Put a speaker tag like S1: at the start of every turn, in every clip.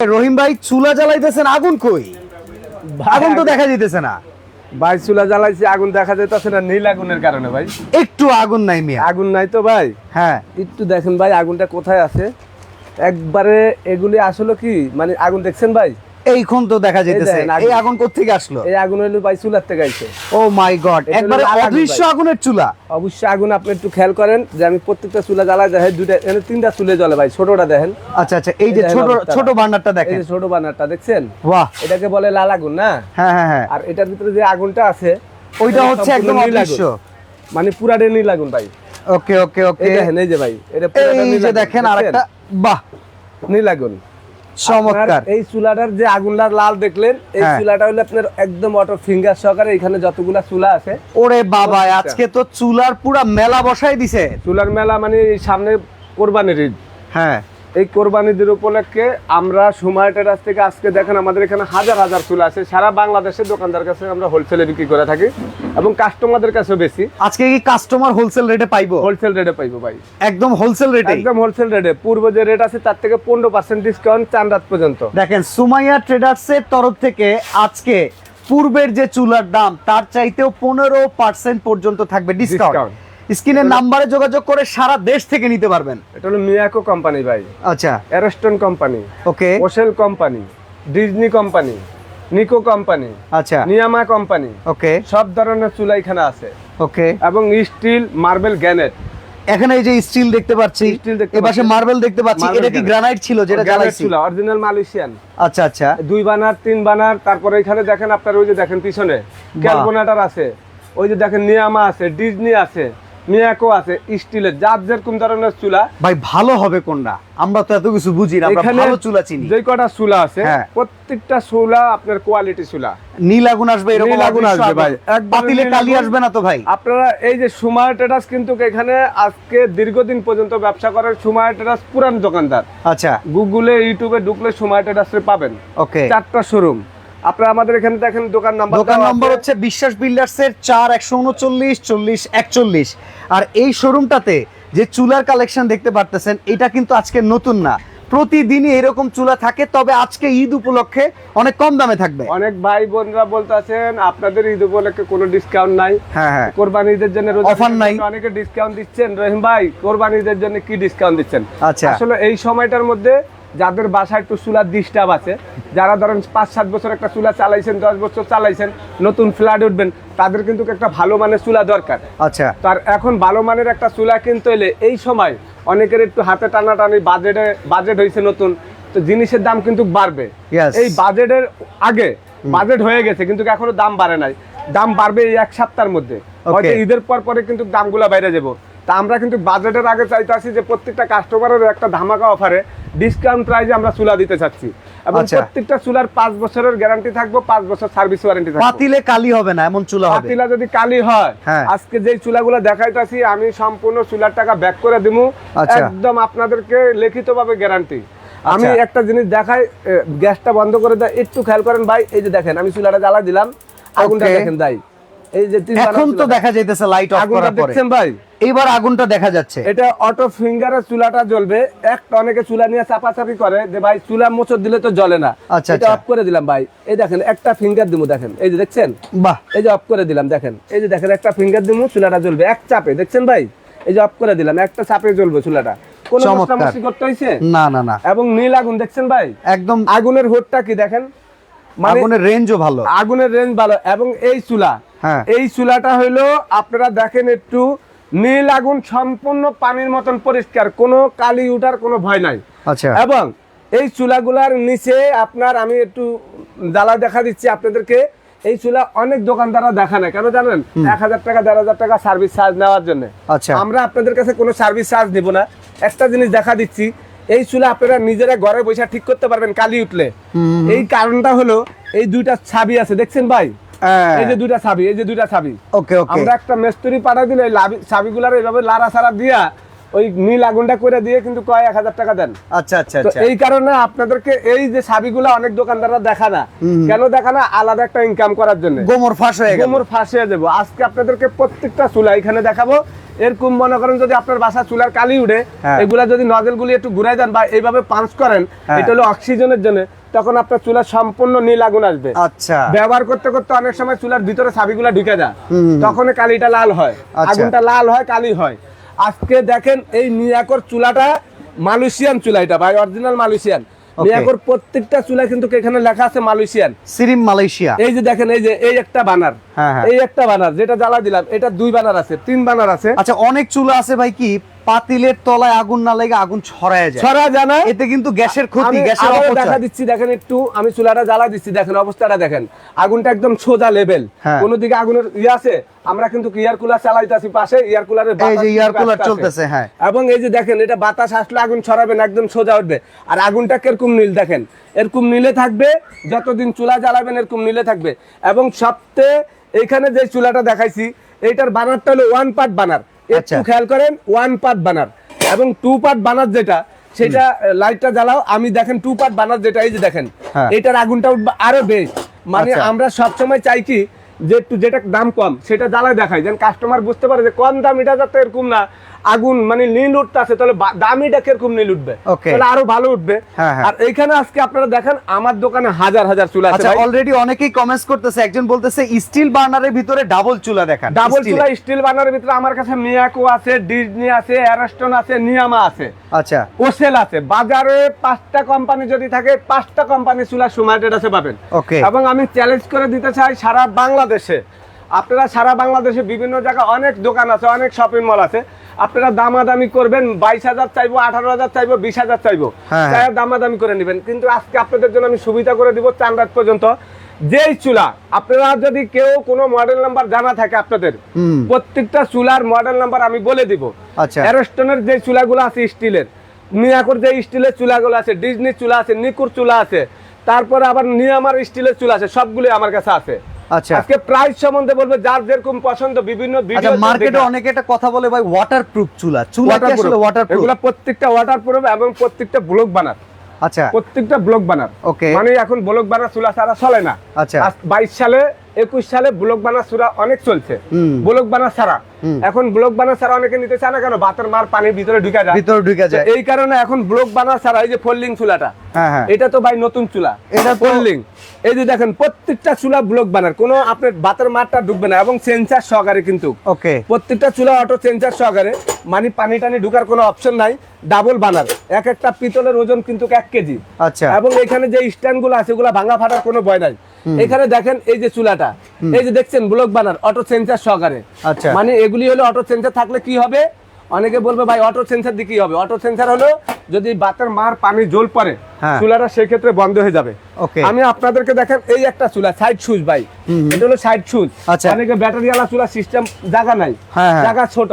S1: রহিম ভাই চুলা জ্বালাইতেছেন আগুন কই? আগুন তো দেখা যাইতেছে না।
S2: ভাই চুলা জ্বালাইছে আগুন দেখা যাইতেছে না নীল আগুনের কারণে ভাই।
S1: একটু আগুন নাই মিয়া।
S2: আগুন নাই তো ভাই।
S1: হ্যাঁ।
S2: একটু দেখেন ভাই আগুনটা কোথায় আছে? একবারে এগুলি আসলে কি? মানে আগুন দেখছেন ভাই?
S1: এইখন তো দেখা যাইতেছে।
S2: আগুন।
S1: এই আগুন। কোত্থেকে আসলো?
S2: এই আগুন হইল ভাই চুলার থেকে আইছে।
S1: ও মাই গড
S2: হলো
S1: একবারে অদৃশ্য আগুনের চুলা।
S2: অবশ্যই আগুন আপনি একটু খেয়াল করেন যে আমি প্রত্যেকটা চুলা জ্বালা দেখেন দুইটা এখানে তিনটা চুলে জ্বলে ভাই ছোটটা দেখেন।
S1: আচ্ছা আচ্ছা এই যে ছোট
S2: হলো।
S1: ছোট
S2: এই
S1: দেখেন।
S2: যে ছোট বানারটা দেখছেন?
S1: বাহ।
S2: এটাকে বলে লাল আগুন না?
S1: হ্যাঁ হ্যাঁ হ্যাঁ।
S2: আর এটার ভিতরে যে আগুনটা আছে
S1: ওইটা হচ্ছে একদম অদৃশ্য।
S2: মানে পুরাটে নীল আগুন ভাই।
S1: ওকে ওকে ওকে।
S2: এই দেখেন এই যে ভাই এটা পুরাটা
S1: এই
S2: নীল
S1: দেখেন? আরেকটা বাহ।
S2: নীল আগুন।
S1: চমৎকার।
S2: এই চুলাটার যে আগুনটা লাল দেখলেন এই
S1: হ্যাঁ।
S2: চুলাটা হলো আপনার একদম অটো ফিঙ্গার সহকারে এখানে যতগুলা চুলা আছে।
S1: ওরে বাবা আজকে তো চুলার পুরা মেলা বসাই দিছে।
S2: চুলার মেলা মানে সামনে কোরবানির ঈদ।
S1: হ্যাঁ।
S2: এই কোরবানিদের উপলক্ষে আমরা সময় টেরাস থেকে আজকে দেখেন আমাদের এখানে হাজার হাজার চুলা আছে। সারা বাংলাদেশের দোকানদার কাছে আমরা হোলসেলে বিক্রি করে থাকি এবং কাস্টমারদের কাছেও বেশি।
S1: আজকে কি কাস্টমার হোলসেল রেটে পাইবো?
S2: হোলসেল রেটে পাইবো ভাই।
S1: একদম হোলসেল রেটে
S2: একদম হোলসেল রেটে পূর্ব যে রেট আছে তার থেকে পনেরো পার্সেন্ট ডিসকাউন্ট চান রাত পর্যন্ত।
S1: দেখেন সুমাইয়া ট্রেডার্সের তরফ থেকে আজকে পূর্বের যে চুলার দাম তার চাইতেও পনেরো পার্সেন্ট পর্যন্ত থাকবে ডিসকাউন্ট। স্ক্রিনের নাম্বারে যোগাযোগ করে সারা দেশ থেকে নিতে পারবেন।
S2: এটা হলো মিয়াকো কোম্পানি ভাই।
S1: আচ্ছা।
S2: Ariston company.
S1: ওকে।
S2: ওশেল company. Disney company. Nicco company.
S1: আচ্ছা।
S2: নিয়ামা কোম্পানি।
S1: ওকে।
S2: সব ধরনের চুলা এখানে আছে।
S1: ওকে।
S2: এবং স্টিল মার্বেল গ্যানেট।
S1: এখানে এই যে স্টিল দেখতে পাচ্ছি
S2: Steel দেখতে
S1: এপাশে
S2: পাচ্ছি।
S1: মার্বেল দেখতে পাচ্ছি এটা কি গ্রানাইট ছিল যেটা জ্বালাইছি?
S2: চুলা অরিজিনাল মালয়েশিয়ান।
S1: আচ্ছা আচ্ছা।
S2: দুই বানার তিন বানার তারপরে এখানে দেখেন আপনার ওই যে দেখেন পিছনে ক্যালকোনাটার আছে ওই যে দেখেন নিয়ামা আছে ডিজনি আছে মিয়াকো আছে স্টিলের যার যেরকম ধরনের চুলা।
S1: ভাই ভালো হবে কোনটা? আমরা তো এত কিছু বুঝি না আমরা ভালো চুলা চিনি।
S2: যে কটা চুলা আছে
S1: হ্যাঁ।
S2: প্রত্যেকটা চুলা আপনার কোয়ালিটি চুলা।
S1: নীল আগুন আসবে এরকম
S2: আগুন আসবে ভাই।
S1: পাতিলে কালি আসবে না তো ভাই।
S2: আপনারা এই যে সুমার টেরাস কিন্তু এখানে আজকে দীর্ঘদিন পর্যন্ত ব্যবসা করেন সুমার টেরাস পুরান দোকানদার।
S1: আচ্ছা।
S2: গুগলে ইউটিউবে ঢুকলে সুমার টেরাসে পাবেন।
S1: ওকে
S2: চারটা শোরুম আপনারা আমাদের এখানে দেখেন দোকান নাম্বার
S1: দোকান নম্বর হচ্ছে বিশ্বাস বিল্ডার্স এর চার একশো উনচল্লিশ চল্লিশ একচল্লিশ। আর এই শোরুমটাতে যে চুলার কালেকশন দেখতে পারতেছেন এটা কিন্তু আজকে নতুন না। প্রতিদিনই এরকম চুলা থাকে তবে আজকে ঈদ উপলক্ষে অনেক কম দামে থাকবে।
S2: অনেক ভাই বোনরা বলতেছেন আপনাদের ঈদ উপলক্ষে কোনো ডিসকাউন্ট নাই।
S1: হ্যাঁ হ্যাঁ।
S2: কোরবানি ঈদের জন্য ঈদের
S1: নাই।
S2: অনেকে ডিসকাউন্ট দিচ্ছেন। রহিম ভাই কোরবানি ঈদের জন্য কি ডিসকাউন্ট দিচ্ছেন?
S1: আচ্ছা।
S2: আসলে এই সময়টার মধ্যে যাদের বাসায় একটু চুলার ডিস্টার্ব আছে যারা ধরেন পাঁচ সাত বছর একটা চুলা চালাইছেন দশ বছর চালাইছেন নতুন ফ্ল্যাট উঠবেন তাদের কিন্তু একটা ভালো মানের চুলা দরকার।
S1: আচ্ছা।
S2: তার এখন ভালো মানের একটা চুলা কিনতে হলে এই সময় অনেকের একটু হাতে টানাটানি বাজেটে বাজেট হয়েছে নতুন তো জিনিসের দাম কিন্তু বাড়বে। এই বাজেটের আগে বাজেট হয়ে গেছে কিন্তু এখনও দাম বাড়ে নাই। দাম বাড়বে এই এক সপ্তাহের মধ্যে। হয়তো ঈদের পর পরে কিন্তু দামগুলো বাইরে যাব। তা আমরা কিন্তু বাজেটের আগে চাইতেছি যে প্রত্যেকটা কাস্টমারের একটা ধামাকা অফারে ডিসকাউন্ট প্রাইজে আমরা চুলা দিতে চাচ্ছি এবং
S1: আচ্ছা।
S2: প্রত্যেকটা চুলার পাঁচ বছরের গ্যারান্টি থাকব পাঁচ বছর সার্ভিস ওয়ারেন্টি থাকবে
S1: পাতিলে কালি হবে না এমন চুলা হবে
S2: পাতিলা যদি কালি হয়
S1: হ্যাঁ।
S2: আজকে যে চুলাগুলো দেখাইতাছি আমি সম্পূর্ণ চুলার টাকা ব্যাক করে দিমু
S1: আচ্ছা।
S2: একদম আপনাদেরকে লিখিত ভাবে গ্যারান্টি আমি
S1: আচ্ছা।
S2: একটা জিনিস দেখাই গ্যাসটা বন্ধ করে দেয় একটু খেয়াল করেন ভাই এই যে দেখেন আমি চুলাটা জ্বালা দিলাম আগুনটা দেখেন ভাই এই যে
S1: এখন তো দেখা যাইতেছে লাইট অফ করার পরে।
S2: দেখছেন ভাই?
S1: এইবার আগুনটা দেখা যাচ্ছে।
S2: এটা অটো ফিঙ্গারের চুলাটা জ্বলবে। একটা অনেকে চুলা নিয়ে চাপাচাপি করে যে ভাই চুলা মোচড় দিলে তো জ্বলে না।
S1: আচ্ছা,
S2: এটা
S1: আচ্ছা।
S2: অফ করে দিলাম ভাই। এই দেখেন একটা ফিঙ্গার দিমু দেখেন। এই যে দেখছেন?
S1: বাহ।
S2: এই যে অফ করে দিলাম দেখেন। এই যে দেখেন একটা ফিঙ্গার দিমু চুলাটা জ্বলবে। এক চাপে দেখছেন ভাই? এই যে অফ করে দিলাম একটা চাপে জ্বলবে চুলাটা। কোন। মশলামশলি করতে হইছে?
S1: না না না।
S2: এবং নীল আগুন দেখছেন ভাই?
S1: একদম
S2: আগুনের হোটটা কি দেখেন? মানে
S1: আগুনের রেঞ্জও ভালো।
S2: আগুনের রেঞ্জ ভালো। এবং এই চুলা। এই চুলাটা হইল আপনারা দেখেন একটু নীল আগুন সম্পূর্ণ পানির মতন পরিষ্কার কোনো কালি উঠার কোনো ভয় নাই।
S1: আচ্ছা।
S2: এবং এই চুলাগুলার নিচে আপনার আমি একটু জ্বালা দেখা দিচ্ছি আপনাদেরকে এই চুলা অনেক দোকানদাররা দেখা না কেন জানেন? এক হাজার টাকা দেড় হাজার টাকা সার্ভিস চার্জ নেওয়ার জন্য।
S1: আচ্ছা।
S2: আমরা আপনাদের কাছে কোনো সার্ভিস চার্জ নিব না। একটা জিনিস দেখা দিচ্ছি এই চুলা আপনারা নিজেরা ঘরে বসে ঠিক করতে পারবেন কালি উঠলে। এই কারণটা হলো এই দুইটা ছাবি আছে দেখছেন ভাই?
S1: হ্যাঁ।
S2: এই যে দুইটা ছাবি এই যে দুইটা ছাবি
S1: ওকে ওকে।
S2: আমরা একটা মেস্তরি পাঠা দিলে ছাবিগুলার এইভাবে লাড়া সারা দিয়া ওই নীল আগুনটা করে দিয়ে কিন্তু কয় এক হাজার টাকা দেন।
S1: আচ্ছা আচ্ছা আচ্ছা।
S2: এই কারণে আপনাদেরকে এই যে ছাবিগুলো অনেক দোকানদাররা দেখা না। কেন দেখা না? আলাদা একটা ইনকাম করার জন্য।
S1: গোমর ফাঁস হয়ে গেল।
S2: গোমর ফাঁসিয়ে দেবো আজকে আপনাদেরকে প্রত্যেকটা চুলা এখানে দেখাবো। এরকম মনে করেন যদি আপনার বাসা চুলার কালি উঠে
S1: হ্যাঁ।
S2: এগুলা যদি নজেলগুলি একটু ঘুরাই দেন বা এইভাবে পাঞ্চ করেন
S1: হ্যাঁ।
S2: এটা হলো অক্সিজেনের জন্য। তখন আপনার চুলা সম্পূর্ণ নীল আগুন আসবে।
S1: আচ্ছা।
S2: ব্যবহার করতে করতে অনেক সময় চুলার ভিতরে ছাবিগুলা ঢুকে যায়। তখন কালিটা লাল হয়।
S1: আচ্ছা।
S2: আগুনটা লাল হয় কালি হয়। আজকে দেখেন এই নিয়াকর চুলাটা মালয়েশিয়ান চুলা এটা ভাই অরিজিনাল মালয়েশিয়ান. নিয়াকর প্রত্যেকটা চুলা কিন্তু এখানে লেখা আছে মালয়েশিয়ান।
S1: SIRIM Malaysia.
S2: এই যে দেখেন এই যে এই একটা বানার। এই একটা বানার যেটা জ্বালা দিলাম এটা দুই বানার আছে তিন বানার আছে।
S1: আচ্ছা অনেক চুলা আছে ভাই কি পাতিলের তলায় আগুন না লেগে আগুন ছড়ায় যায়।
S2: ছড়া জানা
S1: এতে কিন্তু গ্যাসের ক্ষতি গ্যাসের অপচয়।
S2: দেখা দিচ্ছি দেখেন একটু আমি চুলাটা জ্বালা দিচ্ছি দেখেন অবস্থাটা দেখেন। আগুনটা একদম সোজা লেভেল
S1: হ্যাঁ।
S2: কোন দিকে আগুনের ইয়ে আছে আমরা কিন্তু ইয়ার কুলার চালাইতেছি পাশে ইয়ার কুলারের
S1: এই যে কুলার চলতেছে হ্যাঁ।
S2: এবং এই যে দেখেন এটা বাতাস আসলে আগুন ছড়াবে না একদম সোজা উঠবে। আর আগুনটা কীরকম নীল দেখেন। এরকম নীলে থাকবে যতদিন চুলা জ্বালাবেন এরকম নীলে থাকবে। এবং সবচেয়ে এখানে যে চুলাটা দেখাইছি এইটার বানারটা হলো ওয়ান পার্ট বানার। একটু
S1: আচ্ছা।
S2: খেয়াল করেন ওয়ান পার্ট বানার। এবং টু পার্ট বানার যেটা সেটা লাইটটা জ্বালাও। আমি দেখেন টু পার্ট বানার যেটা এই যে দেখেন
S1: হ্যাঁ।
S2: এটার আগুনটা উঠবে আরও বেশ। মানে
S1: আচ্ছা।
S2: আমরা সবসময় চাই কি যে একটু যেটা দাম কম সেটা জ্বালায় দেখাই। যেন কাস্টমার বুঝতে পারে যে কম দাম এটা যাতে এরকম না। আগুন মানে নীল উঠতে আছে তাহলে দামিটা কীরকম নীল উঠবে? তাহলে আরও ভালো উঠবে।
S1: হ্যাঁ, হ্যাঁ।
S2: আর এইখানে আজকে আপনারা দেখেন আমার দোকানে হাজার হাজার চুলা আছে
S1: আচ্ছা অলরেডি অনেকেই কমেন্টস করতেছে একজন বলতেছে স্টিল বার্নারের ভিতরে ডাবল চুলা দেখান
S2: ডাবল চুলা স্টিল বানার ভিতরে আমার কাছে মিয়াকো আছে ডিজনি আছে অ্যারাস্টন আছে নিয়ামা আছে।
S1: আচ্ছা।
S2: ওসেল আছে। বাজারে পাঁচটা কোম্পানি যদি থাকে পাঁচটা কোম্পানি চুলা সুমাইটেড আছে পাবেন।
S1: ওকে
S2: এবং আমি চ্যালেঞ্জ করে দিতে চাই সারা বাংলাদেশে। আপনারা সারা বাংলাদেশে বিভিন্ন জায়গায় অনেক দোকান আছে অনেক শপিং মল আছে। আপনারা দামাদামি করবেন বাইশ হাজার চাইব আঠারো হাজার চাইব বিশ হাজার চাইব।
S1: হ্যাঁ,
S2: দামাদামি করে নেবেন। কিন্তু আজকে আপনাদের জন্য আমি সুবিধা করে দিব চান রাত পর্যন্ত। যেই চুলা আপনারা যদি কেউ কোনো মডেল নাম্বার জানা থাকে আপনাদের প্রত্যেকটা চুলার মডেল নাম্বার আমি বলে দিব।
S1: আচ্ছা।
S2: অ্যারস্টনের যে চুলাগুলো আছে স্টিলের মিয়াকোর যে স্টিলের চুলাগুলো আছে ডিজনি চুলা আছে নিকুর চুলা আছে তারপরে আবার নিয়ামার স্টিলের চুলা আছে সবগুলো আমার কাছে আছে।
S1: আচ্ছা।
S2: আজকে প্রাইস সম্বন্ধে বলব যার যেরকম পছন্দ বিভিন্ন
S1: আচ্ছা
S2: ভিডিও
S1: মার্কেটে অনেকে একটা কথা বলে ভাই ওয়াটারপ্রুফ চুলা। চুলা কি আসলে ওয়াটারপ্রুফ
S2: এগুলো প্রত্যেকটা এবং প্রত্যেকটা ব্লক বানার।
S1: আচ্ছা।
S2: প্রত্যেকটা ব্লক বানার।
S1: ওকে।
S2: মানে এখন ব্লক বানার চুলা ছাড়া চলে না।
S1: আচ্ছা।
S2: বাইশ সালে একুশ সালে ব্লক বানার চুলা অনেক চলছে। ব্লক বানার ছাড়া। এখন ব্লক বানার ছাড়া অনেকে নিতে চায় না কেন? বাতের মার পানির ভিতরে ঢুকে যায়।
S1: ভিতরে ঢুকে যায়।
S2: এই কারণে এখন ব্লক বানা ছাড়া এই যে ফোল্ডিং চুলাটা এটা তো ভাই নতুন চুলা।
S1: এটা
S2: ফোল্ডিং এই যে দেখেন প্রত্যেকটা চুলা ব্লক বানার কোনো আপনার বাতের মারটা ঢুকবে না এবং সেন্সার সহকারে কিন্তু।
S1: ওকে
S2: প্রত্যেকটা চুলা অটো সেন্সার সহকারে। মানে পানি টানি ঢুকার কোনো অপশন নাই। ডাবল বানার এক একটা পিতলের ওজন কিন্তু এক কেজি।
S1: আচ্ছা।
S2: এবং এখানে যে স্ট্যান্ডগুলো আছে ওগুলা ভাঙা ফাটার কোনো ভয় নাই। এখানে দেখেন এই যে চুলাটা। এই যে দেখছেন ব্লক বানার অটো সেন্সার সহকারে।
S1: আচ্ছা।
S2: মানে এগুলি হলো অটো সেন্সার থাকলে কি হবে? অনেকে বলবে ভাই অটো সেন্সার দিয়ে কি হবে? অটো সেন্সার হলো যদি বাতের মার পানি জল পড়ে
S1: হ্যাঁ।
S2: চুলাটা সেক্ষেত্রে বন্ধ হয়ে যাবে।
S1: ওকে
S2: আমি আপনাদেরকে দেখেন এই একটা চুলা সাইড সুইচ ভাই। এটা হলো সাইড সুইচ
S1: আচ্ছা।
S2: অনেকে ব্যাটারি ওয়ালা চুলা সিস্টেম জায়গা নাই।
S1: হ্যাঁ, হ্যাঁ।
S2: জায়গা ছোট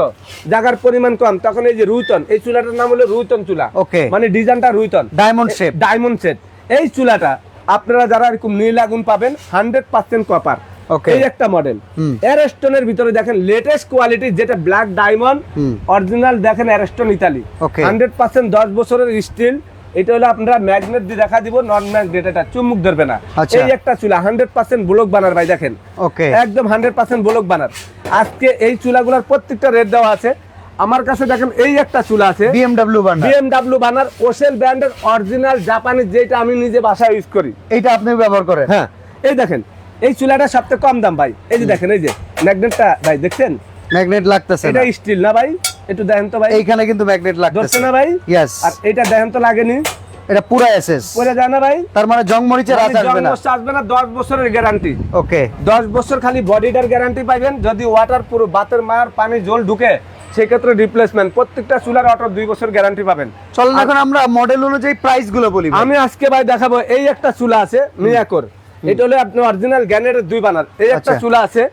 S2: জায়গার পরিমাণ কম। তখন এই যে রুইতন এই চুলাটার নাম হলো রুইতন চুলা।
S1: ওকে।
S2: মানে ডিজাইনটা রুইতন।
S1: ডায়মন্ড শেপ
S2: ডায়মন্ড সেট এই চুলাটা আপনারা যারা এরকম নীল আগুন পাবেন হান্ড্রেড পার্সেন্ট কপার. এই একটা মডেল। অ্যারেস্টনের ভিতরে দেখেন লেটেস্ট কোয়ালিটি যেটা ব্ল্যাক ডায়মন্ড অরিজিনাল দেখেন অ্যারেস্টন ইতালি. হান্ড্রেড পার্সেন্ট দশ বছরের স্টিল এটা হলো আপনারা ম্যাগনেট দিয়ে দেখা দিব নন ম্যাগনেট এটা চুমুক ধরবে না।
S1: আচ্ছা।
S2: এই একটা চুলা হান্ড্রেড পার্সেন্ট ব্লক বানার ভাই দেখেন।
S1: ওকে
S2: একদম হান্ড্রেড পার্সেন্ট ব্লক বানার আজকে এই চুলাগুলোর প্রত্যেকটা রেট দেওয়া আছে। আমার কাছে দেখেন এই একটা চুলা আছে।
S1: বিএমডব্লিউ বার্নার
S2: বিএমডাব্লিউ বানার ওসেল ব্র্যান্ডের অরিজিনাল জাপানি যেটা আমি নিজে বাসায় ইউজ করি।
S1: এইটা আপনি ব্যবহার করেন?
S2: হ্যাঁ। এই দেখেন এই চুলাটা সবচেয়ে কম দাম ভাই। এই যে দেখেন এই যে ম্যাগনেটটা ভাই দেখছেন?
S1: ম্যাগনেট লাগতেছে
S2: এটা স্টিল না ভাই একটু দেখেন তো ভাই।
S1: এইখানে কিন্তু ম্যাগনেট লাগতেছে।
S2: না ভাই?
S1: ইয়েস
S2: আর এটা দেখেন তো লাগেনি।
S1: এটা পুরা এসএস।
S2: পরে যায় না ভাই?
S1: তার মানে জং মরিচের আঁচ আসবে না।
S2: জন্ম আসবে না দশ বছরের গ্যারান্টি
S1: ওকে
S2: দশ বছর খালি বডিটার গ্যারান্টি পাইবেন যদি ওয়াটার পুরো বাতের মার পানি জল ঢুকে সেক্ষেত্রে রিপ্লেসমেন্ট প্রত্যেকটা চুলার অটো দুই বছর গ্যারান্টি পাবেন।
S1: চলেন এখন আমরা মডেল অনুযায়ী প্রাইসগুলো বলি
S2: আমি আজকে ভাই দেখাবো এই একটা চুলা আছে মিয়াকোর। এটা হলো আপনার অরিজিনাল গ্যানেটের দুই বানার। এই একটা
S1: আচ্ছা।
S2: চুলা আছে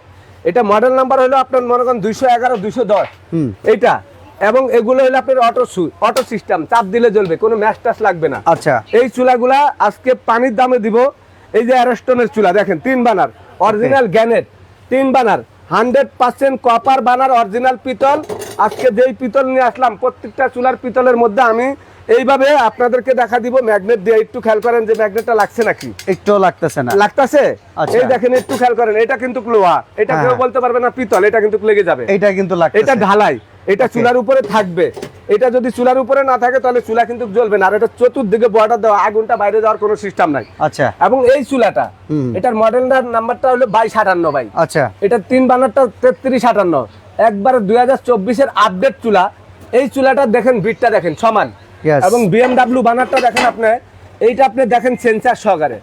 S2: এটা মডেল নাম্বার হলো আপনার মনে করেন দুইশো এগারো দুইশো দশ।
S1: হুম।
S2: এইটা। এবং এগুলো হলো আপনার অটো অটো সিস্টেম চাপ দিলে জ্বলবে কোনো ম্যাচ টাচ লাগবে না।
S1: আচ্ছা।
S2: এই চুলাগুলা আজকে পানির দামে দিব এই যে অ্যারস্টনের চুলা দেখেন তিন বানার অরিজিনাল গ্যানেট তিন burner hundred percent copper burner original পিতল। আজকে যেই পিতল নিয়ে আসলাম প্রত্যেকটা চুলার পিতলের মধ্যে আমি এইভাবে আপনাদেরকে দেখা দিব ম্যাগনেট দিয়ে। একটু খেয়াল করেন যে ম্যাগনেটটা লাগছে নাকি?
S1: একটুও লাগতেছে না।
S2: লাগতাছে?
S1: আচ্ছা।
S2: এই দেখেন একটু খেয়াল করেন এটা কিন্তু লোহা। এটা
S1: হ্যাঁ,
S2: কেউ। বলতে পারবে না পিতল এটা কিন্তু লেগে যাবে।
S1: এইটা কিন্তু
S2: এটা ঢালাই। এটা চুলার উপরে থাকবে। এটা যদি চুলার উপরে না থাকে তাহলে চুলা কিন্তু জ্বলবে না। আর এটা চতুর্দিকে বর্ডার দেওয়া আগুনটা বাইরে যাওয়ার কোনো সিস্টেম নাই।
S1: আচ্ছা।
S2: এবং এই চুলাটা
S1: হুম।
S2: এটার মডেলটার নাম্বারটা হলো বাইশ আটান্ন বাই
S1: আচ্ছা।
S2: এটা তিন বানারটা তেত্রিশ আটান্ন। একবার দুই হাজার চব্বিশের আপডেট চুলা। এই চুলাটা দেখেন বিটটা দেখেন সমান. এবং বিএমডাব্লিউ বানারটা দেখেন আপনি এইটা আপনি দেখেন সেন্সার সহকারে।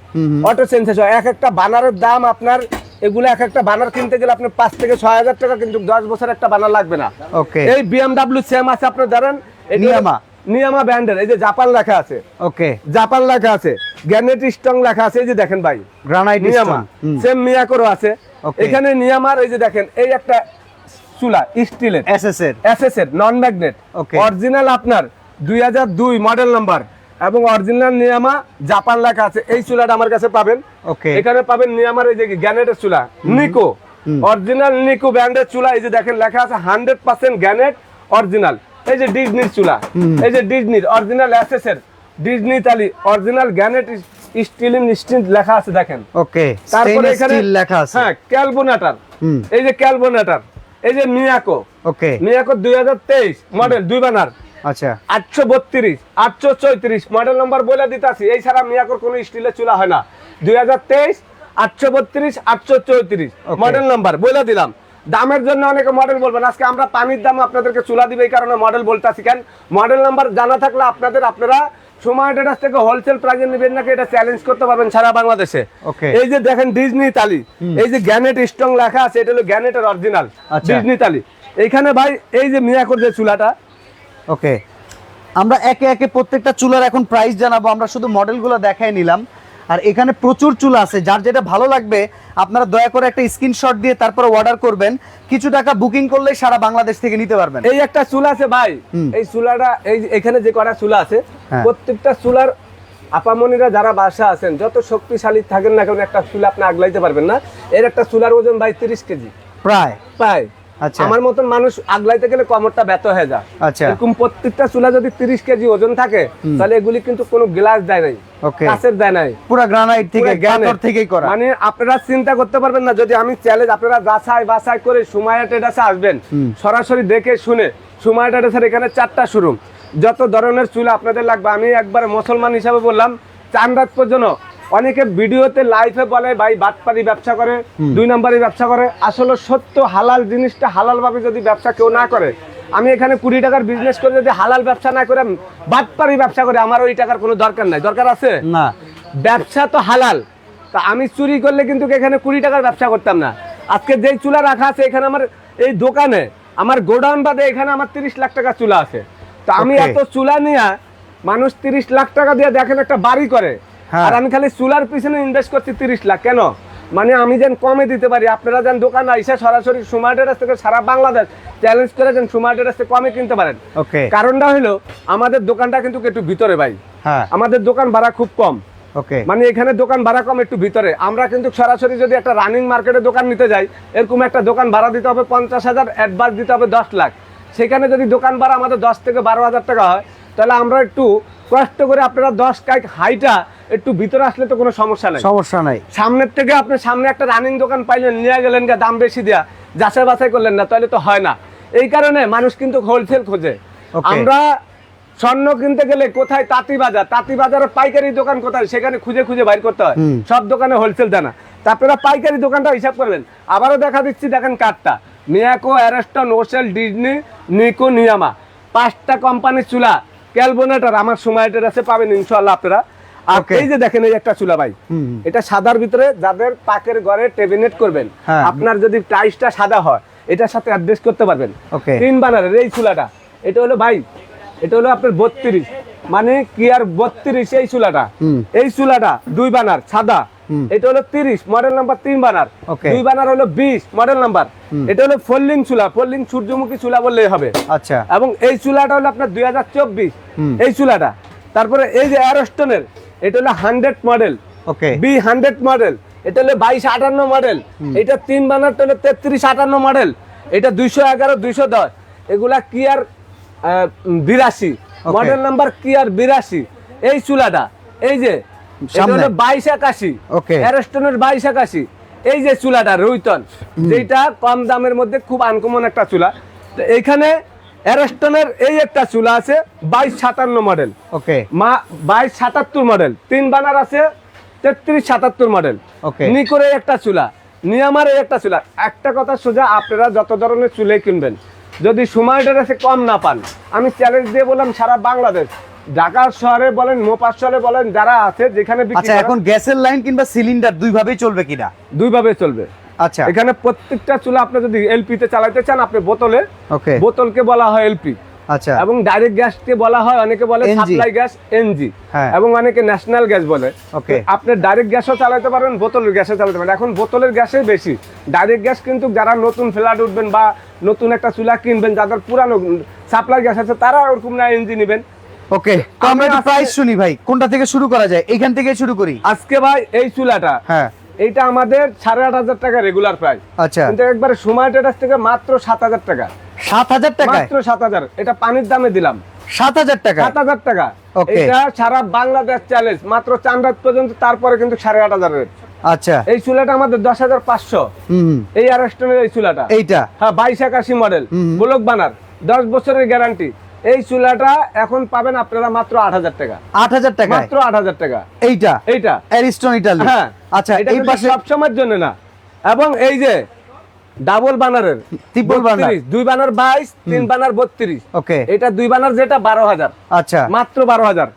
S2: অটো সেন্সার সহ এক একটা বানারের দাম আপনার এগুলো এক একটা বানার কিনতে গেলে আপনার পাঁচ থেকে ছয় হাজার টাকা কিন্তু দশ বছর একটা বানার লাগবে না।
S1: ওকে
S2: এই বিএমডাব্লিউ সেম আছে আপনি ধরেন
S1: নিয়ামা।
S2: নিয়ামা ব্র্যান্ডের এই যে জাপান লেখা আছে।
S1: ওকে
S2: জাপান লেখা আছে গ্যানেট স্ট্রং লেখা আছে এই যে দেখেন ভাই।
S1: গ্রানাইট
S2: নিয়ামা সেম মিয়াকোরও আছে। এখানে নিয়ামার এই যে দেখেন এই একটা চুলা স্টিলের
S1: এসএস এর।
S2: এসএস এর নন ম্যাগনেট
S1: Okay.
S2: অরিজিনাল আপনার দুই হাজার দুই মডেল নাম্বার এবং অরিজিনাল নিয়ামা জাপান লেখা আছে। এই চুলাটা আমার কাছে পাবেন।
S1: ওকে
S2: এখানে পাবেন নিয়ামার এই যে গ্যানেটের চুলা। নিকো অরিজিনাল নিকো ব্র্যান্ডের চুলা এই যে দেখেন লেখা আছে হান্ড্রেড পার্সেন্ট গ্যানেট অরিজিনাল এই যে ডিজনির চুলা। এই যে ডিজনির অরিজিনাল এর। ডিজনি তালি অরিজিনাল গ্যানেট স্টিল ইন স্টিল লেখা আছে দেখেন।
S1: ওকে
S2: তারপরে এখানে
S1: স্টিল লেখা আছে।
S2: হ্যাঁ ক্যালবোনেটার এই যে ক্যালবোনেটার এই যে মিয়াকো
S1: ওকে
S2: মিয়াকো দুই হাজার তেইশ মডেল দুই বানার।
S1: আচ্ছা।
S2: আটশো বত্রিশ আটশো চৌত্রিশ মডেল নম্বর বলে দিতেছি। এই ছাড়া মিয়াকোর কোনো স্টিলের চুলা হয় না। দুই হাজার তেইশ আটশো বত্রিশ আটশো চৌত্রিশ মডেল নাম্বার বলে দিলাম। দামের জন্য অনেকে মডেল বলবেন। আজকে আমরা পানির দাম আপনাদেরকে চুলা দিবে এই কারণে মডেল বলতেছি। কেন? মডেল নাম্বার জানা থাকলে আপনাদের আপনারা সময় ডেটাস থেকে হোলসেল প্রাইজে নেবেন নাকি এটা চ্যালেঞ্জ করতে পারবেন সারা বাংলাদেশে. এই যে দেখেন ডিজনি তালি এই যে গ্যানেট স্ট্রং লেখা আছে এটা হলো গ্যানেটের অরিজিনাল। ডিজনি তালি এইখানে ভাই এই যে মিয়াকোর যে চুলাটা
S1: ওকে আমরা একে একে প্রত্যেকটা চুলার এখন প্রাইস জানাব আমরা শুধু মডেলগুলো দেখাই নিলাম। আর এখানে প্রচুর চুলা আছে যার যেটা ভালো লাগবে আপনারা দয়া করে একটা স্ক্রিনশট দিয়ে তারপরে অর্ডার করবেন। কিছু টাকা বুকিং করলে সারা বাংলাদেশ থেকে নিতে পারবেন।
S2: এই একটা চুলা আছে ভাই এই চুলাটা এই যে এখানে যে কটা চুলা আছে
S1: হ্যাঁ।
S2: প্রত্যেকটা চুলার আপামনিরা যারা বাসা আছেন যত শক্তিশালী থাকেন না কেন একটা চুলা আপনি আগলাইতে পারবেন না। এর একটা চুলার ওজন ভাই তিরিশ কেজি।
S1: প্রায়।
S2: প্রায়। আমার মতন মানুষ আগলাইতে গেলে কমরটা ব্যথা হয়ে যায়।
S1: আচ্ছা।
S2: এরকম প্রত্যেকটা চুলা যদি তিরিশ কেজি ওজন থাকে তাহলে এগুলি কিন্তু কোনো গ্লাস দেয় নাই দেয় নাই।
S1: পুরো গ্রানাইট থেকে থেকেই করা।
S2: মানে আপনারা চিন্তা করতে পারবেন না যদি আমি চ্যালেঞ্জ আপনারা যাচাই বাছাই করে সুমায়া ট্রেডার্সে আসবেন সরাসরি দেখে শুনে সুমায়া ট্রেডার্সের এখানে চারটা শোরুম যত ধরনের চুল আপনাদের লাগবে আমি একবার মুসলমান হিসাবে বললাম চান রাত পর্যন্ত অনেকে ভিডিওতে লাইভে বলে ভাই বাটপারি ব্যবসা করে দুই নাম্বারি ব্যবসা করে। আসলে সত্য হালাল জিনিসটা হালাল ভাবে যদি ব্যবসা কেউ না করে আমি এখানে কুড়ি টাকার বিজনেস করে যদি হালাল ব্যবসা না করে বাটপারি ব্যবসা করে আমার ওই টাকার কোনো দরকার নাই। দরকার আছে?
S1: না।
S2: ব্যবসা তো হালাল। তা আমি চুরি করলে কিন্তু এখানে কুড়ি টাকার ব্যবসা করতাম না। আজকে যেই চুলা রাখা আছে এখানে আমার এই দোকানে আমার গোডাউন বাদে এখানে আমার তিরিশ লাখ টাকা চুলা আছে। তো আমি এত চুলা নিয়ে মানুষ তিরিশ লাখ টাকা দিয়ে দেখেন একটা বাড়ি করে। আর আমি খালি চুলার পিছনে ইনভেস্ট করছি তিরিশ লাখ। কেন? মানে আমি যেন কমে দিতে পারি। আপনারা যেন দোকান আইসা সরাসরি সুমার সুমার্টের থেকে সারা বাংলাদেশ চ্যালেঞ্জ করে যেন সুমার্টের থেকে কমে কিনতে পারেন।
S1: ওকে।
S2: কারণটা হলো আমাদের দোকানটা কিন্তু একটু ভিতরে ভাই।
S1: হ্যাঁ।
S2: আমাদের দোকান ভাড়া খুব কম।
S1: ওকে।
S2: মানে এখানে দোকান ভাড়া কম একটু ভিতরে। আমরা কিন্তু সরাসরি যদি একটা রানিং মার্কেটে দোকান নিতে যাই এরকম একটা দোকান ভাড়া দিতে হবে পঞ্চাশ হাজার অ্যাডভান্স দিতে হবে দশ লাখ। সেখানে যদি দোকান ভাড়া আমাদের দশ থেকে বারো হাজার টাকা হয় তাহলে আমরা একটু কষ্ট করে আপনারা দশ কাইক হাইটা একটু ভিতরে আসলে তো কোনো সমস্যা নাই।
S1: সমস্যা নাই।
S2: সামনের থেকে আপনি সামনে একটা রানিং দোকান পাইলেন নিয়ে গেলেন গা দাম বেশি দেয়া যাচাই বাছাই করলেন না তাহলে তো হয় না। এই কারণে মানুষ কিন্তু হোলসেল খোঁজে। আমরা স্বর্ণ কিনতে গেলে কোথায় তাঁতি বাজার? তাঁতি বাজারের পাইকারি দোকান কোথায়? সেখানে খুঁজে খুঁজে বাইর করতে হয়। সব দোকানে হোলসেল দেয় না তা আপনারা পাইকারি দোকানটা হিসাব করবেন। আবারও দেখা দিচ্ছি দেখেন কার্ডটা। মিয়াকো অ্যারেস্টন ওসেল ডিজনি নিকো নিয়ামা পাঁচটা কোম্পানির চুলা। ক্যালবোনেটার আমার সময়টার আছে পাবেন ইনশাল্লাহ আপনারা আর. এই যে দেখেন এই একটা চুলা ভাই। এটা সাদার ভিতরে যাদের পাকের ঘরে টেবিনেট করবেন
S1: হ্যাঁ।
S2: আপনার যদি টাইসটা সাদা হয় এটার সাথে অ্যাডজাস্ট করতে পারবেন. তিন বানারের এই চুলাটা এটা হলো ভাই এটা হলো আপনার বত্রিশ মানে কি আর বত্রিশ এই চুলাটা
S1: হুম।
S2: এই চুলাটা দুই বানার সাদা। এটা হলো তিরিশ মডেল নাম্বার তিন বানার। দুই বানার হলো বিশ মডেল নাম্বার এটা হলো ফোল্ডিং চুলা ফোল্ডিং সূর্যমুখী চুলা বললেই হবে।
S1: আচ্ছা।
S2: এবং এই চুলাটা হলো আপনার দুই হাজার চব্বিশ। এই চুলাটা। তারপরে এই যে অ্যারোস্টনের এটা হলো hundred model
S1: okay
S2: B hundred model এটা হলো বাইশ আটান্ন মডেল এটা তিন বানারটা হলো তেত্রিশ আটান্ন মডেল এটা দুইশো এগারো দুইশো দশ। এগুলা কি আর বিরাশি। মডেল নাম্বার কি আর বিরাশি। এই চুলাটা এই যে
S1: সামনে।
S2: হলো বাইশ একাশি।
S1: Okay.
S2: অ্যারোস্টনের বাইশ একাশি। এই যে চুলাটা রুইতন যেটা কম দামের মধ্যে খুব আনকমন একটা চুলা। তো এইখানে অ্যারেস্টনের এই একটা চুলা আছে বাইশ সাতান্ন মডেল
S1: ওকে।
S2: মা বাইশ সাতাত্তর মডেল তিন বানার আছে তেত্রিশ সাতাত্তর মডেল
S1: Okay.
S2: নিকোরে একটা চুলা নিয়ামার এই একটা চুলা। একটা কথা সোজা আপনারা যত ধরনের চুলে কিনবেন যদি সময়টা এসে কম না পান আমি চ্যালেঞ্জ দিয়ে বললাম সারা বাংলাদেশ ঢাকা শহরে বলেন মোপাস শহরে বলেন যারা আছে যেখানে
S1: আচ্ছা এখন গ্যাসের লাইন কিংবা সিলিন্ডার দুই ভাবেই চলবে কিনা?
S2: দুইভাবে চলবে।
S1: আচ্ছা।
S2: এখানে প্রত্যেকটা চুলা আপনি যদি এলপি তে চালাতে চান আপনি বোতলে
S1: ওকে।
S2: বোতলকে বলা হয় এলপি
S1: আচ্ছা।
S2: এবং ডাইরেক্ট গ্যাসকে বলা হয় অনেকে বলে সাপ্লাই গ্যাস এনজি
S1: হ্যাঁ।
S2: এবং অনেকে ন্যাশনাল গ্যাস বলে. তো আপনি ডাইরেক্ট গ্যাসও চালাতে পারেন বোতলের গ্যাসও চালাতে পারেন। এখন বোতলের গ্যাসই বেশি। ডাইরেক্ট গ্যাস কিন্তু যারা নতুন ফ্ল্যাট উঠবেন বা নতুন একটা চুলা কিনবেন যাদের পুরানো সাপ্লাই গ্যাস আছে তারা ওরকম না এনজি নেবেন।
S1: ওকে তো আমরা
S2: আমি
S1: প্রাইস শুনি ভাই কোনটা থেকে শুরু করা যায়? এখান থেকে শুরু করি।
S2: আজকে ভাই এই চুলাটা
S1: হ্যাঁ।
S2: এইটা আমাদের সাড়ে আট হাজার টাকা রেগুলার প্রাইস
S1: আচ্ছা।
S2: কিন্তু একবারে সময় ট্রেডার্স থেকে মাত্র সাত হাজার টাকা।
S1: সাত হাজার টাকায়?
S2: মাত্র সাত হাজার। এটা পানির দামে দিলাম।
S1: সাত হাজার টাকা
S2: সাত হাজার টাকা। এটা সারা বাংলাদেশ চ্যালেঞ্জ মাত্র চান রাত পর্যন্ত তারপরে কিন্তু সাড়ে আট হাজার রেট
S1: আচ্ছা।
S2: এই চুলাটা আমাদের দশ হাজার পাঁচশো। এই আরেস্টনের এই চুলাটা।
S1: এইটা?
S2: হ্যাঁ বাইশ একাশি মডেল। ব্লক বানার। দশ বছরের গ্যারান্টি এই চুলাটা এখন পাবেন আপনারা মাত্র আট হাজার টাকা।
S1: আট হাজার টাকা
S2: মাত্র আট হাজার টাকা।
S1: এইটা?
S2: এইটা।
S1: অ্যারিস্টন ইটালি
S2: হ্যাঁ।
S1: আচ্ছা এই পাশে
S2: সবসময়ের জন্য না। এবং এই যে ডাবল বানারের
S1: Triple বানার।
S2: দুই বানার বাইশ তিন বানার বত্রিশ।
S1: ওকে
S2: এটা দুই বানার যেটা বারো হাজার।
S1: আচ্ছা।
S2: মাত্র বারো হাজার।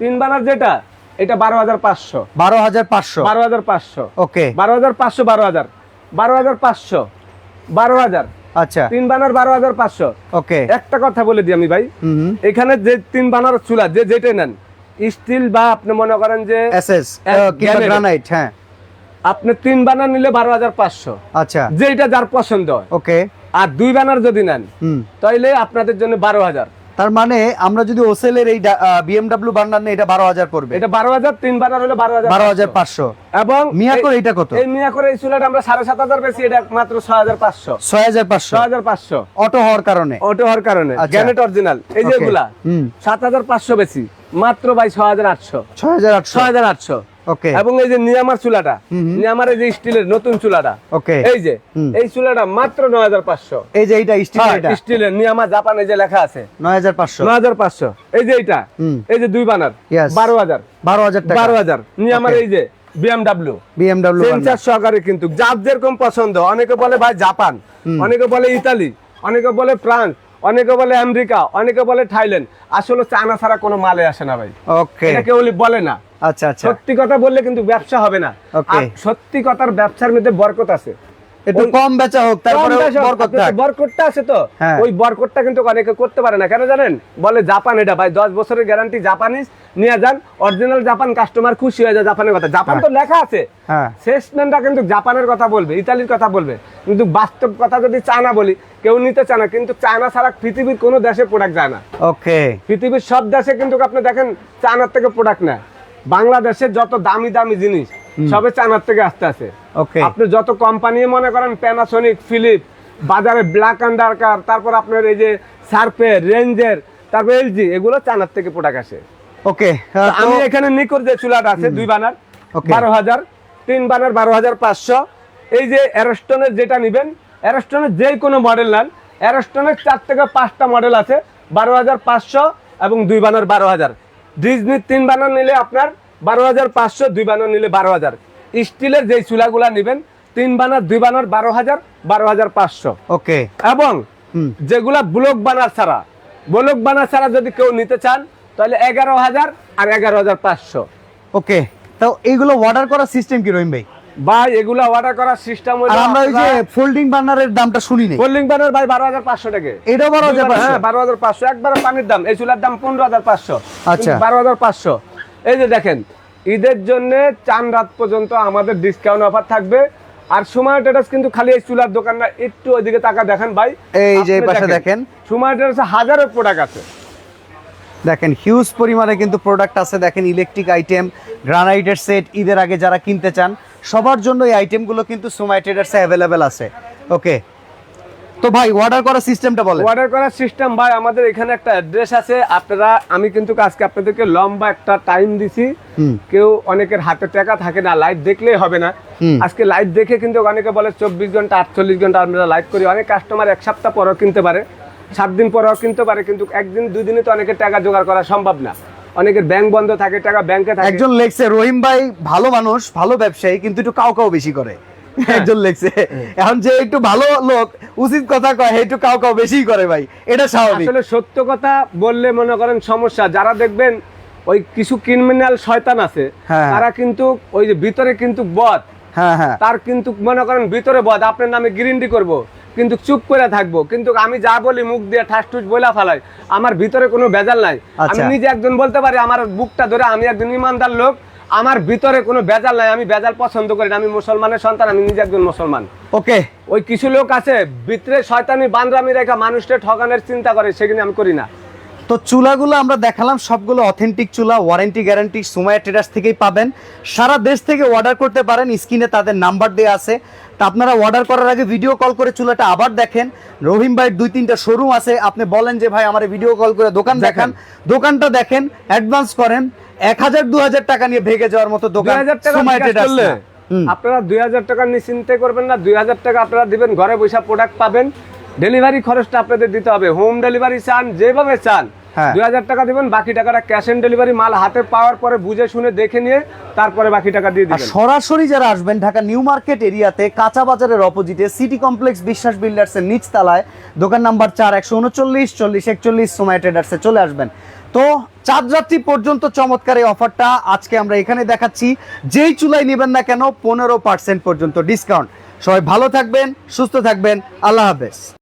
S2: তিন বানার যেটা এটা বারো হাজার পাঁচশো।
S1: বারো হাজার পাঁচশো?
S2: বারো হাজার পাঁচশো।
S1: ওকে
S2: বারো হাজার পাঁচশো বারো হাজার। বারো হাজার পাঁচশো বারো হাজার।
S1: আচ্ছা।
S2: তিন বানার বারো হাজার পাঁচশো।
S1: ওকে।
S2: একটা কথা বলে দিই আমি ভাই। এখানে যে তিন বানার চুলা যে যেটা নেন স্টিল বা আপনি মনে করেন যে
S1: এসএস। গ্রানাইট। হ্যাঁ।
S2: আপনি তিন বানার নিলে বারো হাজার পাঁচশো।
S1: আচ্ছা।
S2: যেটা যার পছন্দ
S1: ওকে।
S2: আর দুই বানার যদি নেন তাইলে আপনাদের জন্য বারো হাজার।
S1: তার মানে আমরা যদি ওসেলের এই বিএমডব্লিউ বান্ডার নেই এটা বারো হাজার পড়বে।
S2: এটা বারো হাজার তিন বানার হলে বারো হাজার
S1: বারো হাজার পাঁচশো।
S2: এবং
S1: মিয়াকোর এইটা কত?
S2: এই মিয়াকোর এই চুলাটা আমরা সাড়ে সাত হাজার বেশি এটা মাত্র ছয় হাজার পাঁচশো।
S1: ছয় হাজার পাঁচশো।
S2: ছয় হাজার পাঁচশো।
S1: অটো হওয়ার কারণে।
S2: অটো হওয়ার কারণে।
S1: আচ্ছা।
S2: গ্যানেট অরিজিনাল এই যেগুলা সাত হাজার পাঁচশো বেশি মাত্র ভাই ছয় হাজার আটশো।
S1: ছয় হাজার আটশো।
S2: ছয় হাজার আটশো।
S1: ওকে
S2: এবং এই যে নিয়ামার চুলাটা। নিয়ামার এই যে স্টিলের নতুন চুলাটা
S1: ওকে
S2: এই যে এই চুলাটা মাত্র নয় হাজার পাঁচশো।
S1: এই যে এইটা স্টিল
S2: স্টিলের নিয়ামা জাপানে যে লেখা আছে।
S1: নয় হাজার পাঁচশো।
S2: নয় হাজার পাঁচশো। এই যে এইটা এই যে দুই বানার. বারো হাজার।
S1: বারো হাজার টাকা।
S2: বারো হাজার। নিয়ামার এই যে বিএমডাব্লিউ
S1: বিএমডব্লিউ
S2: সেন্সার সহকারে কিন্তু যার যেরকম পছন্দ অনেকে বলে ভাই জাপান অনেকে বলে ইতালি অনেকে বলে ফ্রান্স অনেকে বলে আমেরিকা অনেকে বলে থাইল্যান্ড। আসলে চায়না ছাড়া কোনো মালে আসে না ভাই।
S1: ওকে
S2: এটা কেউ বলে না।
S1: আচ্ছা আচ্ছা।
S2: সত্যি কথা বললে কিন্তু ব্যবসা হবে না। সত্যি কথার ব্যবসার মধ্যে বরকত আছে।
S1: একটু কম বেচা হোক তারপরে
S2: বরকটটা আছে। তো?
S1: হ্যাঁ।
S2: ওই বরকটটা কিন্তু অনেকে করতে পারে না। কেন জানেন? বলে জাপান এটা ভাই দশ বছরের গ্যারান্টি জাপানিজ নিয়ে যান অরিজিনাল জাপান কাস্টমার খুশি হয়ে যায় জাপানের কথা। জাপান তো লেখা আছে।
S1: হ্যাঁ।
S2: সেলসম্যানরা কিন্তু জাপানের কথা বলবে ইতালির কথা বলবে। কিন্তু বাস্তব কথা যদি চায়না বলি কেউ নিতে চায় না। কিন্তু চায়না ছাড়া পৃথিবীর কোনো দেশে প্রোডাক্ট যায় না।
S1: ওকে।
S2: পৃথিবীর সব দেশে কিন্তু আপনি দেখেন চায়নার থেকে প্রোডাক্ট নেয়। বাংলাদেশের যত দামি দামি জিনিস সবে চায়নার থেকে আসতে আছে। আপনি যত কোম্পানি মনে করেন প্যানাসোনিক ফিলিপ বাজারে ব্ল্যাক আন্ডারকার তারপর আপনার এই যে সার্পে রেঞ্জের তারপর এলজি এগুলো চায়নার থেকে প্রোডাক্ট আসে।
S1: ওকে
S2: আমি এখানে নিকর যে চুলাটা আছে দুই বানার. বারো হাজার তিন বানার বারো হাজার পাঁচশো। এই যে অ্যারস্টনের যেটা নিবেন অ্যারস্টনের যে কোনো মডেল নেন অ্যারস্টনের চার থেকে পাঁচটা মডেল আছে বারো হাজার পাঁচশো এবং দুই বানার বারো হাজার। ডিজনির তিন বানান নিলে আপনার বারো হাজার পাঁচশো দুই বানান নিলে বারো হাজার। স্টিলের যেই চুলাগুলা নেবেন তিন বানার দুই বানার বারো হাজার বারো হাজার পাঁচশো।
S1: ওকে।
S2: এবং যেগুলা ব্লক বানার ছাড়া ব্লক বানার ছাড়া যদি কেউ নিতে চান তাহলে এগারো হাজার আর এগারো হাজার পাঁচশো।
S1: ওকে। তো এইগুলো অর্ডার করার সিস্টেম কি রহিম ভাই?
S2: ভাই এগুলা অর্ডার করার সিস্টেম
S1: আর আমরা ওই যে ফোল্ডিং বার্নারের দামটা শুনি নাই।
S2: ফোল্ডিং ব্যানার ভাই বারো হাজার পাঁচশো টাকা।
S1: এটাও বারো হাজার পাঁচশো?
S2: হ্যাঁ বারো হাজার পাঁচশো। একবারে পানির দাম এই চুলার দাম পনেরো হাজার পাঁচশো।
S1: আচ্ছা।
S2: বারো হাজার পাঁচশো। এই যে দেখেন ঈদের জন্য চান রাত পর্যন্ত আমাদের ডিসকাউন্ট অফার থাকবে। আর সময় টেটাস কিন্তু খালি এই চুলার দোকানটা একটু ওইদিকে টাকা দেখেন ভাই।
S1: এই যে পাশে দেখেন।
S2: সময় টেটাসে হাজারো প্রোডাক্ট আছে।
S1: দেখেন হিউজ পরিমাণে কিন্তু প্রোডাক্ট আছে। দেখেন ইলেকট্রিক আইটেম গ্রানাইটের সেট ঈদের আগে যারা কিনতে চান সবার জন্য এই আইটেমগুলো কিন্তু সোমাই ট্রেডার্সে অ্যাভেলেবেল আছে। ওকে তো ভাই অর্ডার করার সিস্টেমটা বলেন।
S2: অর্ডার করার সিস্টেম ভাই আমাদের এখানে একটা অ্যাড্রেস আছে। আপনারা আমি কিন্তু আজকে আপনাদেরকে লম্বা একটা টাইম দিছি। কেউ অনেকের হাতে টাকা থাকে না লাইভ দেখলেই হবে না। আজকে লাইভ দেখে কিন্তু অনেকে বলে চব্বিশ ঘণ্টা আটচল্লিশ ঘণ্টা আমরা লাইভ করি। অনেক কাস্টমার এক সপ্তাহ পরও কিনতে পারে। সাত দিন পরেও কিনতে পারে কিন্তু একদিন দুই দিনে তো অনেকের টাকা জোগাড় করা সম্ভব না। অনেকের ব্যাংক বন্ধ থাকে টাকা ব্যাংকে থাকে।
S1: একজন লেখছে রহিম ভাই ভালো মানুষ ভালো ব্যবসায়ী কিন্তু একটু কাউ কাউ বেশি করে। একজন লেখছে এখন যে একটু ভালো লোক উচিত কথা কয় একটু কাউ কাউ বেশি করে ভাই। এটা স্বাভাবিক।
S2: আসলে সত্য কথা বললে মনে করেন সমস্যা। যারা দেখবেন ওই কিছু ক্রিমিনাল শয়তান আছে
S1: হ্যাঁ।
S2: তারা কিন্তু ওই যে ভিতরে কিন্তু বদ
S1: হ্যাঁ হ্যাঁ।
S2: তার কিন্তু মনে করেন ভিতরে বদ আপনার নামে গিরিন্ডি করব। কিন্তু চুপ করে থাকব। কিন্তু আমি যা বলি মুখ দিয়ে ঠাস টুস বইলা ফেলাই। আমার ভিতরে কোনো ভেজাল নাই। আমি
S1: আচ্ছা।
S2: নিজে একজন বলতে পারি আমার বুকটা ধরে আমি একজন ইমানদার লোক আমার ভিতরে কোনো ভেজাল নাই আমি ভেজাল পছন্দ করি না। আমি মুসলমানের সন্তান আমি নিজে একজন মুসলমান।
S1: ওকে।
S2: ওই কিছু লোক আছে ভিতরে শয়তানি বান্দরামি রেখা মানুষটা ঠকানোর চিন্তা করে সেখানে আমি করি না।
S1: তো চুলাগুলো আমরা দেখালাম সবগুলো অথেন্টিক চুলা ওয়ারেন্টি গ্যারান্টি সুমায়া ট্রেডার্স থেকেই পাবেন। সারা দেশ থেকে অর্ডার করতে পারেন স্ক্রিনে তাদের নাম্বার দেওয়া আছে। তা আপনারা অর্ডার করার আগে ভিডিও কল করে চুলাটা আবার দেখেন। রহিম ভাইয়ের দুই তিনটা শোরুম আছে আপনি বলেন যে ভাই আমার ভিডিও কল করে দোকান দেখান। দোকানটা দেখেন অ্যাডভান্স করেন এক হাজার দু হাজার টাকা নিয়ে ভেঙে যাওয়ার মতো দোকান।
S2: আপনারা দুই হাজার টাকা নিশ্চিন্তে করবেন না দুই হাজার টাকা আপনারা দিবেন ঘরে বসে প্রোডাক্ট পাবেন। ডেলিভারি খরচটা আপনাদের দিতে হবে। হোম ডেলিভারি চান যেভাবে চান। দুই হাজার টাকা দিবেন বাকি টাকাটা ক্যাশ অন ডেলিভারি মাল হাতে পাওয়ার পরে বুঝে শুনে দেখে নিয়ে তারপরে বাকি টাকা দিয়ে দিবেন।
S1: সরাসরি যারা আসবেন ঢাকা নিউ মার্কেট এরিয়াতে কাঁচা বাজারের অপোজিটে সিটি কমপ্লেক্স বিশ্বাস বিল্ডার্সের নিচ তলায় দোকান নাম্বার চার একশো উনচল্লিশ চল্লিশ একচল্লিশ সময় ট্রেডার্সে চলে আসবেন। তো চাঁদ রাত্রি পর্যন্ত চমৎকার এই অফারটা আজকে আমরা এখানে দেখাচ্ছি। যেই চুলাই নেবেন না কেন পনেরো পার্সেন্ট পর্যন্ত ডিসকাউন্ট সবাই ভালো থাকবেন সুস্থ থাকবেন আল্লাহ হাফেজ।